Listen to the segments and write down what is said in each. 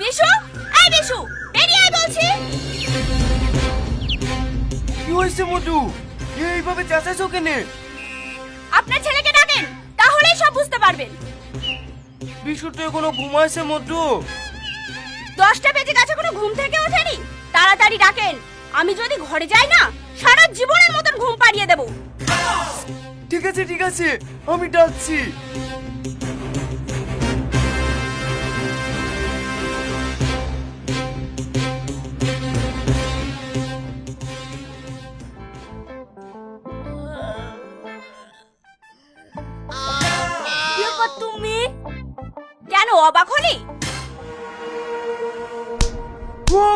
বিশু এই বিশু বেরিয়ে আয় বলছি। কি হয়েছে মধু? এইভাবে চেঁচাছো কেনে? আপনার ছেলেকে ডাকেন তাহলেই সব বুঝতে পারবেন। বিশু তো এখনও ঘুমাইছে মধু? দশটা বেজে গেছে কোনো ঘুম থেকে ওঠেনি? তাড়াতাড়ি ডাকেন আমি যদি ঘরে যাই না সারা জীবনের মতন ঘুম পাড়িয়ে দেবো। ঠিক আছে ঠিক আছে আমি ডাকছি।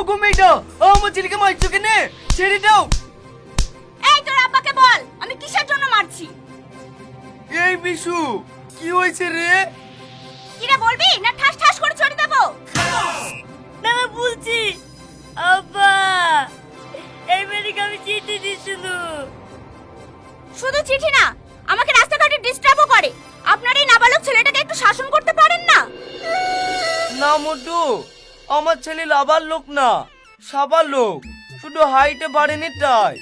ও গো মেয়েটা আমার ছেলেকে মারছো কেনে? ছেড়ে দাও। এই তোর আব্বাকে বল আমি কিসের জন্য মারছি? এই বিশু কি হয়েছে রে? কিরে বলবি? না ঠাস ঠাস করে ছড়ি দেবো? না না বলছি আব্বা এই মেয়েকে আমি চিঠি দিছিল শুধু। শুধু চিঠি না আমাকে রাস্তাঘাটে ডিস্টার্বও করে। আপনার এই নাবালক ছেলেটাকে একটু শাসন করতে পারেন না? না মধু আমার ছেলে লাভার লোক না সাবার লোক। শুধু হাইটে বাড়েনি তাই।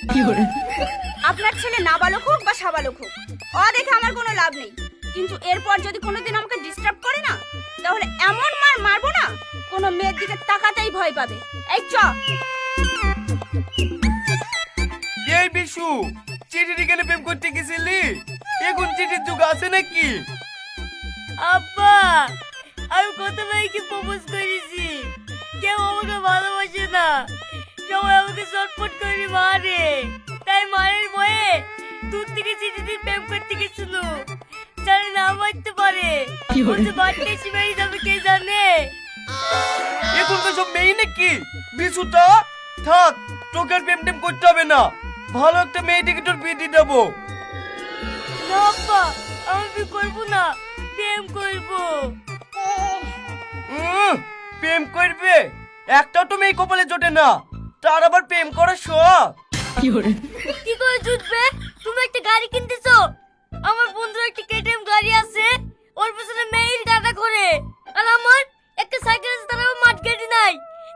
আপনার ছেলে নাবালক হোক বা সাবালক হোক ও দেখে আমার কোনো লাভ নেই। কিন্তু এরপর যদি কোনোদিন আমাকে ডিস্টার্ব করে না তাহলে এমন মার মারবো না কোনো মেয়ের দিকে তাকাতেই ভয় পাবে। এই চ। এই বিশু চিঠি লিখে প্রেম করতে গেছিলি? এখন চিঠির যুগ আছে নাকি? আব্বা আমি কত ভাইকে প্রপোজ করেছি? কেউ আমাকে ভালোবাসে না। সবাই আমাকে চটপট করে মারে। তাই মায়ের ভয়ে দূর থেকে চিঠি দিয়ে প্রেম করতে গেছিল। জানি না মারতে পারে। বাড়িতে এসে বেরিয়ে যাবে কে জানে? এখন তো সব মেয়ে নাকি? বিশুটা থাক তোকে আর প্রেম টেম করতে হবে না। ভালো একটা মেয়ে দেখে তোর বিয়ে দিয়ে দেবো। না আব্বা আমি করব না। প্রেম করব। উম, প্রেম করবে? একটাও তো মেয়ে কপালে জোটে না। তার আবার প্রেম করার শখ। কি করে? জুটবে? তুমি একটা গাড়ি কিনতেছো। আমার বন্ধুর একটা কেটিএম গাড়ি আছে। ওর পেছনে মেয়ের গাড়া করে আর আমার একটা সাইকেল আছে তার আবার মাঠ গাড়ি নাই।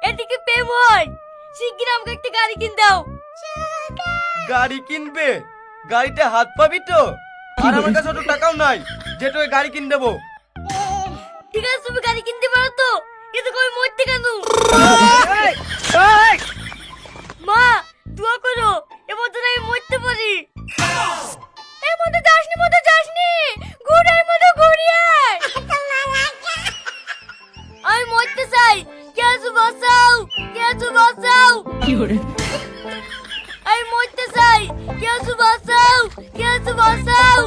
এদিকে প্রেম হয়? শিগগির আমাকে একটা গাড়ি কিন দাও। গাড়ি কিনবে? গাড়িতে হাত পাবি তো? আর আমার কাছে অত টাকাও নাই। যে তোকে গাড়ি কিনে দেবো। ঠিক আছে তুমি গাড়ি কিনতে পারো তো। কিন্তু কই মরতে কেন? মা দোয়া করো এবার যেন আমি মরতে পারি। এর মধ্যে যাসনি মধ্যে যাসনি। ঘুরের মধ্যে ঘুরিয়ে আমি মরতে চাই। কে আছো বাঁচাও কে আছো বাঁচাও। আমি মরতে চাই। কে আছো বাঁচাও কে আছো বাঁচাও।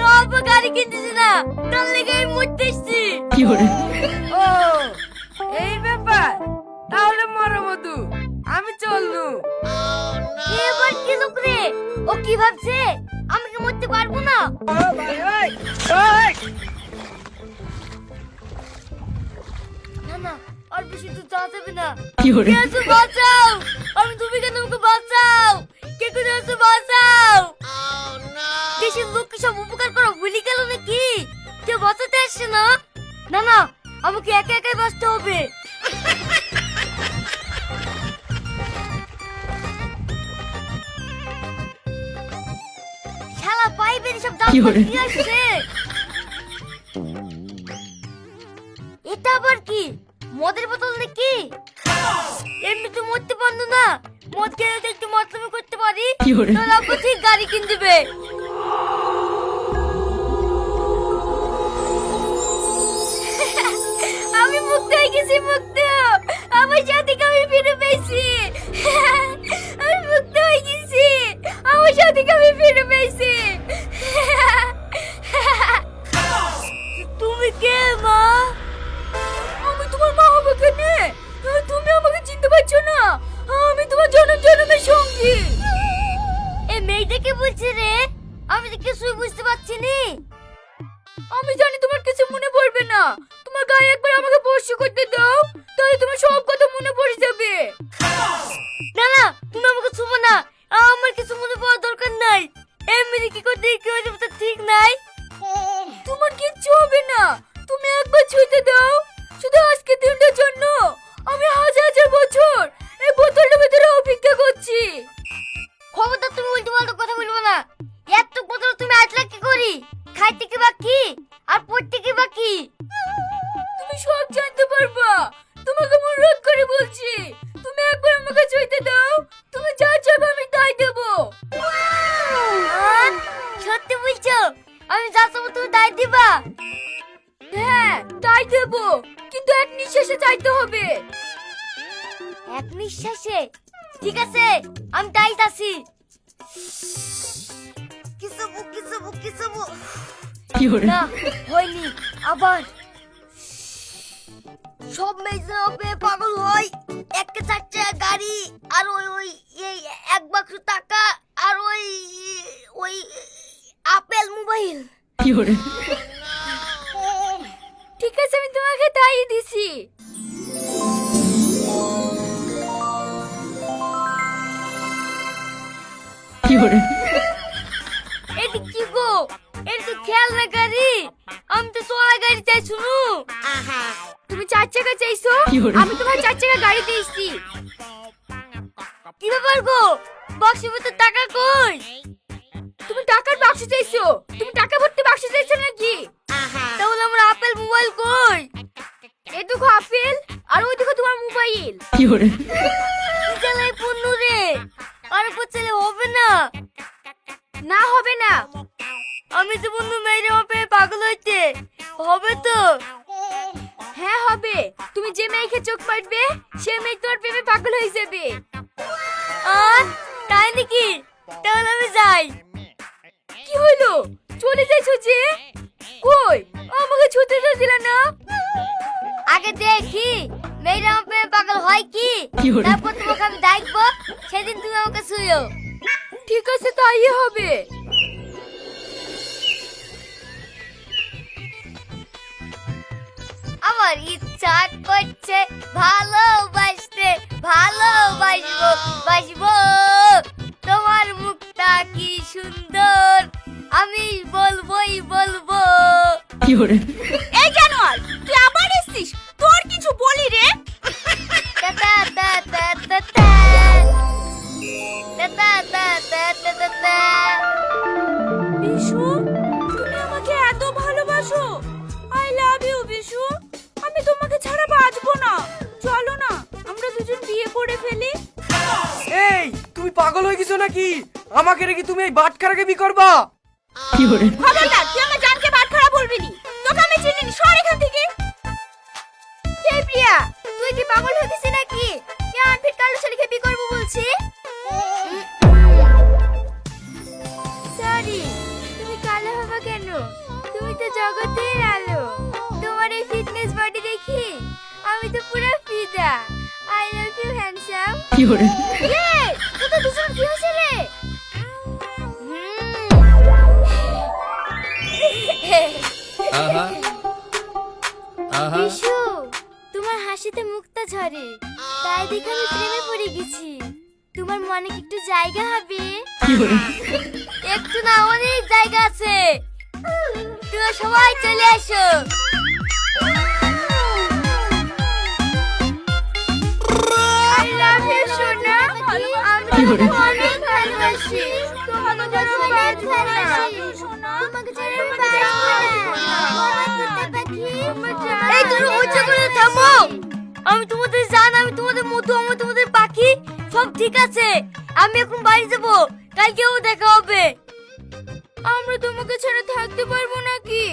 তো আব্বা গাড়ি কিনতেছে না তার লেগে আমি মরতে এসছি। ও এই ব্যাপার? তাহলে মরো মধু। আমি চলনু। এবার কি লোক রে? ও কি ভাবছে? আমি কি মরতে পারব না। না না আর বেশি যাওয়া যাবে না। কে আছো বাঁচাও? আমি তুমি কেন আমাকে বাঁচাও। কে কোথায় আছো বাঁচাও? দেশের লোককে সব উপকার করা ভুলে গেল নাকি? কেউ বাঁচাতে আসছে না? না না আমাকে একা একাই বাঁচতে হবে। শালা পাইপের সব দাম আসছে। এটা আবার কি? মদের বোতল নাকি? এমনি তো মরতে পারল না। মদ খেলে তো একটু মতলবি করতে পারি। তাহলে আব্বু ঠিক গাড়ি কিনে দেবে আমি মুক্ত হয়ে গেছি মুক্ত। আমার সাথে আমি ফিরে পেয়েছি? একবার করতে দাও তাহলে তোমার সব কথা মনে পড়ে যাবে। বলছি তুমি একবার আমাকে ছুঁতে দাও তুমি যা চাইবে আমি তাই দেবো। সত্যি বলছো? আমি যা চাবো তুমি তাই দিবা? হ্যাঁ তাই দেবো কিন্তু এক নিঃশ্বাসে চাইতে হবে। এক নিঃশ্বাসে? ঠিক আছে আমি তাই আসি কিসবু কিসবু কিসবু? না হয়নি আবার। সব মেয়েদের পেয়ে পাগল হয়। একটা চারটে গাড়ি, আর ওই ওই, এই এক বাক্স টাকা, আর ওই ওই আপেল মোবাইল। ঠিক কি ব্যাপার গো? বক্সের ভিতর টাকা কই? তুমি টাকার বাক্স চাইছো? তুমি টাকা ভর্তি বাক্স চাইছো নাকি? তাহলে আমার আপেল মোবাইল কই? এই দেখো আপেল আর ওই দেখো তোমার মোবাইল। চালাই পণ্য রে? আর পচালে হবে না? না হবে না। আমি তো বন্ধু মেয়ের মাপে পাগল হইতে। হবে তো? হ্যাঁ হবে। তুমি যে মেয়েকে চোখ মারবে সে মেয়ে তোর প্রেমে পাগল হয়ে যাবে। আর তাই নাকি? তাহলে আমি যাই। কি হইল চলে যাইছো যে? কই? আমাকে ছুটিটা দিলা না। আগে দেখি মেয়ের মাপে পাগল হয় কি? তারপর তোমাকে আমি দেখব সেদিন তুমি আমাকে শুয়েও ঠিক আছে তাই হবে। আমার ইচ্ছা করছে ভালোবাসতে ভালোবাসবো বাসবো। তোমার মুখটা কি সুন্দর আমি বলবোই বলব। এই পাগল হয়ে গেছো নাকি? আমাকে রেখে তুমি এই বাটখারাকে বি করবা? খবরদার তুই আমার জানকে বাদ খারাপ বলবি নি। তোকে আমি চিনি নি সর এখান থেকে। হে প্রিয়া তুই কি পাগল হয়ে গেছিস নাকি? কে আনফিট কালো ছেলেকে বিয়ে করব বলছি? সরি তুমি কালো হবে কেন? তুমি তো জগতের আলো। তোমার এই ফিটনেস বডি দেখি আমি তো পুরো ফিদা। লাভ ইউ হ্যান্ডসাম দুজন কি হয়েছে রে বিশু তোমার হাসিতে মুক্তা ঝরে। তাই দেখে আমি প্রেমে পড়ে গেছি। তোমার মনে কি একটু জায়গা হবে? একটু না অনেক জায়গা আছে। তোমরা সবাই চলে আসো। সোনা আমি অনেক ভালোবাসি। তোমাকে অনেক ভালোবাসি সোনা তোমাকে ছেড়ে আমি না। এই তুমি হচ্ছে করে থামো। আমি তোমাদের জান আমি তোমাদের মধু আমি তোমাদের পাখি সব ঠিক আছে। আমি এখন বাড়ি যাব। কালকেও দেখা হবে। আমরা তোমাকে ছেড়ে থাকতে পারব নাকি?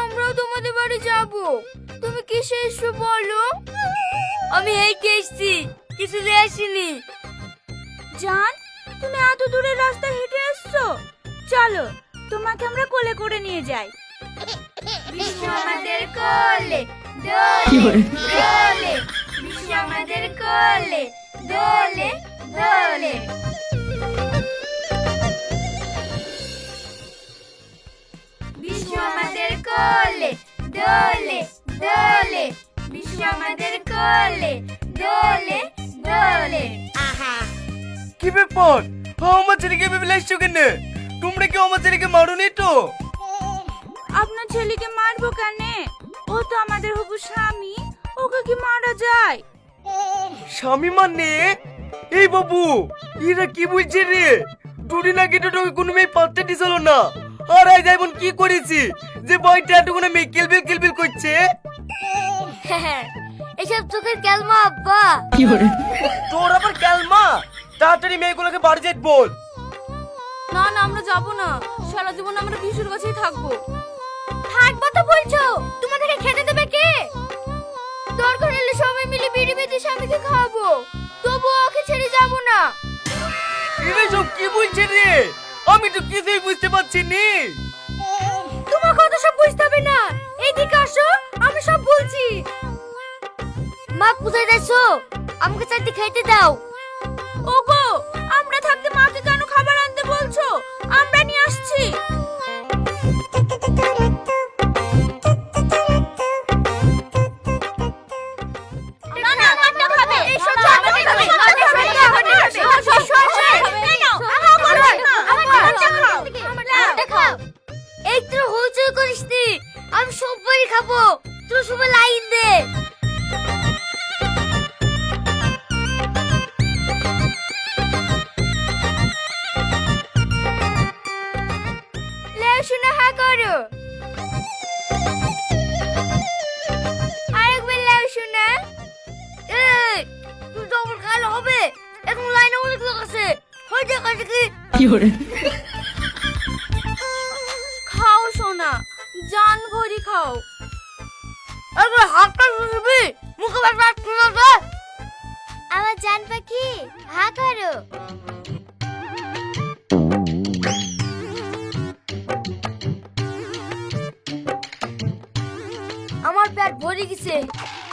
আমরাও তোমাদের বাড়ি যাব। তুমি কিসে এসছো বলো? আমি হেঁটে এসছি কিছু নিয়ে আসিনি। জান তুমি এত দূরের রাস্তা হেঁটে আসছো চলো তোমাকে আমরা কোলে করে নিয়ে যাই। বিশ্ব আমাদের কোলে দোলে দোলে। বিশ্ব আমাদের কোলে দোলে দোলে। বিশ্ব আমাদের কোলে দোলে দোলে। বিশ্ব আমাদের কোলে দোলে দোলে কি ব্যাপার আমার ছেলেকে ভেবে লাইছো কেন তোমরা কি আমার ছেলেকে মারোনি তো আপনার ছেলেকে মারবো কেনে ও তো আমাদের হবু স্বামী ওকে কি মারা যায় স্বামী মানে এই বাবু এরা কি বলছে রে দুদিন আগে তো তোকে কোনো মেয়ে পাত্তা দিছিল না আর আজ এমন কি করেছি যে বয়টা এতক্ষণে মেয়ে কিলবিল কিলবিল করছে এসব চোখের ক্যালমা আব্বা। তোর আবার ক্যালমা? তাড়াতাড়ি মেয়েগুলোকে বাড়ি যেতে বল। না না আমরা যাব না। সারা জীবন আমরা বিশুর কাছেই থাকব। থাকব তো বলছো? তোমাদেরকে খেতে দেবে কে? দরকার হলে সবাই মিলে বিড়ি বেঁধে স্বামীকে খাওয়াবো। তবু ওকে ছেড়ে যাব না। এরা সব কি বলছে রে? আমি তো কিছুই বুঝতে পারছি নি। তোমার কথা সব বুঝতে হবে না। এইদিকে আসো আমি সব বলছি। মা কোথায় যাচ্ছো আমাকে চারটি খাইতে দাও ওগো আমরা থাকতে মাকে কেন খাবার আনতে বলছো আমরা নিয়ে আসছি খাও সোনা জান ভরি খাও। একবার হাতটা শুষবি মুখে বারবার শোনা আমার জান পাখি হা করো। আমার পেট ভরে গেছে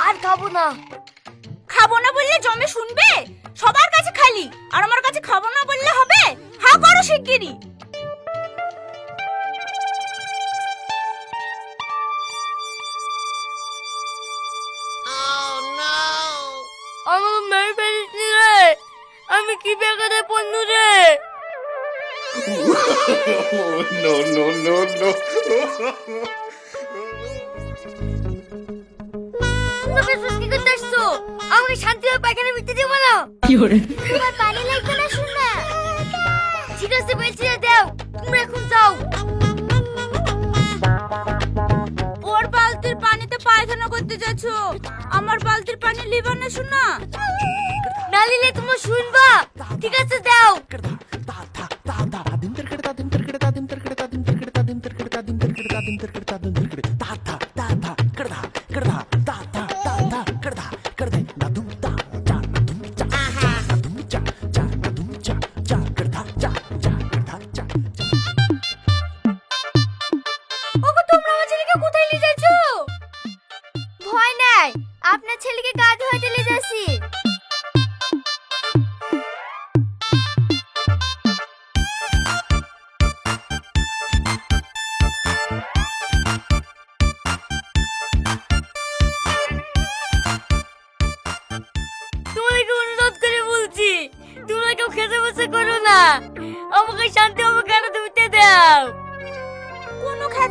আর খাব না। খাব না বললে জমে শুনবে? সবার কাছে খালি আর আমার কাছে করো শিগগিরই আমাকে মেরে ফেলিস নি রে। আমি কি বেকারে রে? Oh, no, no, no, no. তোমরা কি করতে আসছো আমাকে শান্তিভাবে পায়খানা মিটতে দেবো না তোমার পানি লাগবে না শোনা ঠিক আছে বলছি না দাও তোমরা এখন যাও ওর বালতির পানিতে পায়খানা করতে যাচ্ছ আমার বালতির পানি লিবা না শোনা না নিলে তোমরা শুনবা ঠিক আছে দাও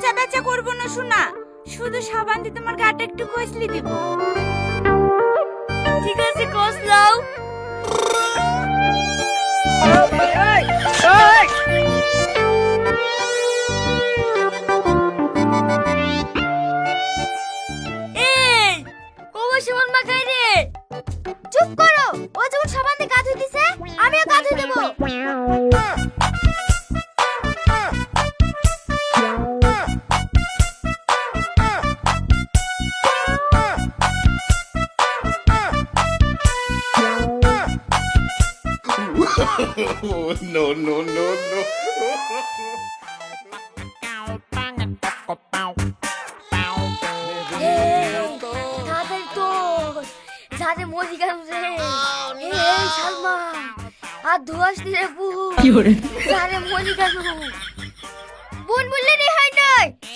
খেচা বেচা করব না শোনা শুধু সাবান দিয়ে তোমার গাটা একটু কষলি দিব। ঠিক আছে কস লাও এই কবে সমান মাখাই রে। চুপ করো আমিও দেবো। No, no, no, no.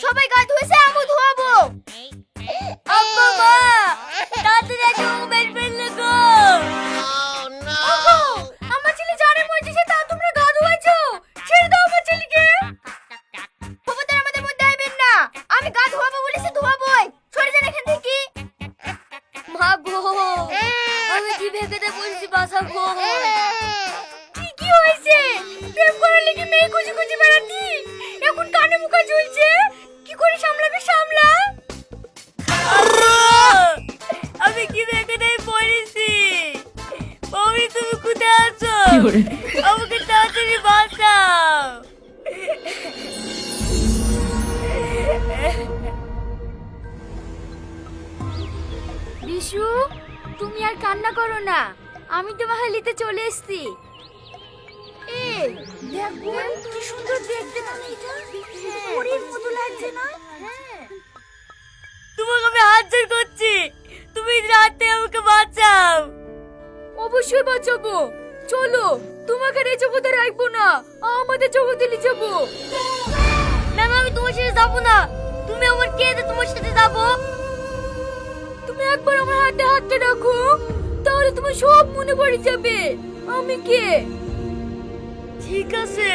সবাই গা ধুয়েছে আমি ধোয়াবো আমাকে তাড়াতাড়ি বাঁচাও। বিশু তুমি আর কান্না করো না। আমি তোমার হালিতে চলে এসেছি। এই দেখ কি সুন্দর দেখতে না এটা? পরীর মতো লাগছে না? হ্যাঁ। তোমাকে আমি হাত জোর করছি। তুমি রাতে আমাকে বাঁচাও। অবশ্যই বাঁচাবো। চলো, তোমাকে এই জগতে রাখব না। আমাদের জগতে নিয়ে যাব। না আমি তোমার সাথে যাব না। তুমি আমার কে যে তোমার সাথে যাব। তুমি একবার আমার হাতে হাতটা রাখো, তাহলে তোমার সব মনে পড়ে যাবে। আমি কে? ঠিক আছে।